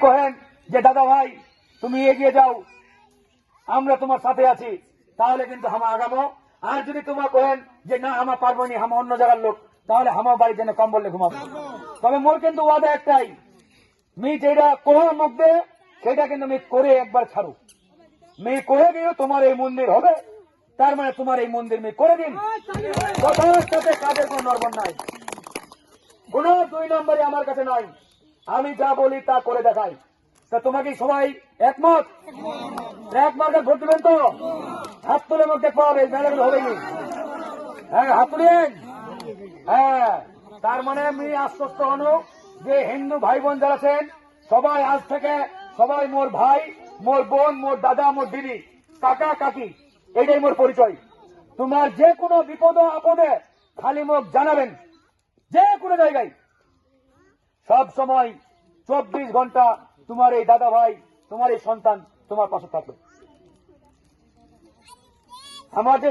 কহেন যে, দাদা ভাই, তুমি এগিয়ে যাও। আমরা তোমার সাথে আছি। তাহলে কিন্তু হামা আগামো। আর যদি তোমার কহেন যে, না, হামা পারব নি, হামা অন্য জায়গার লোক, তাহলে হামা বাড়ির জন্য কম বললে ঘুমাবো। তবে মোর কিন্তু ওয়াদা একটাই। মি যেটা কোহর মধ্যে সেটা কিন্তু আমি করে একবার ছাড়ু। মি করে গিয়েও তোমার এই মন্দির হবে। তার মানে তোমার এই মন্দির আমি করে দিন। কথার সাথে কাজের কোনো নরবর নাই। কোন দুই নম্বরে আমার কাছে নাই। আমি যা বলি তা করে দেখাই। তা তোমাকে সবাই একমত? এক মার্কে ভোট দেবেন তো? হাত তুলে মুখ দেখতে হবে হ্যাঁ হাত তুলেন হ্যাঁ তার মানে আমি আশ্বস্ত হন যে হিন্দু ভাই বোন যারা আছেন, সবাই আজ থেকে সবাই মোর ভাই, মোর বোন, মোর দাদা, মোর দিদি, কাকা, কাকি, এটাই মোর পরিচয়। তোমার যে কোনো বিপদ আপদে খালি মুখ জানাবেন। যে কোনো জায়গায়। সব সময় চব্বিশ ঘণ্টা তোমার এই দাদা ভাই, তোমার এই সন্তান তোমার পাশে থাকবে। আমার যে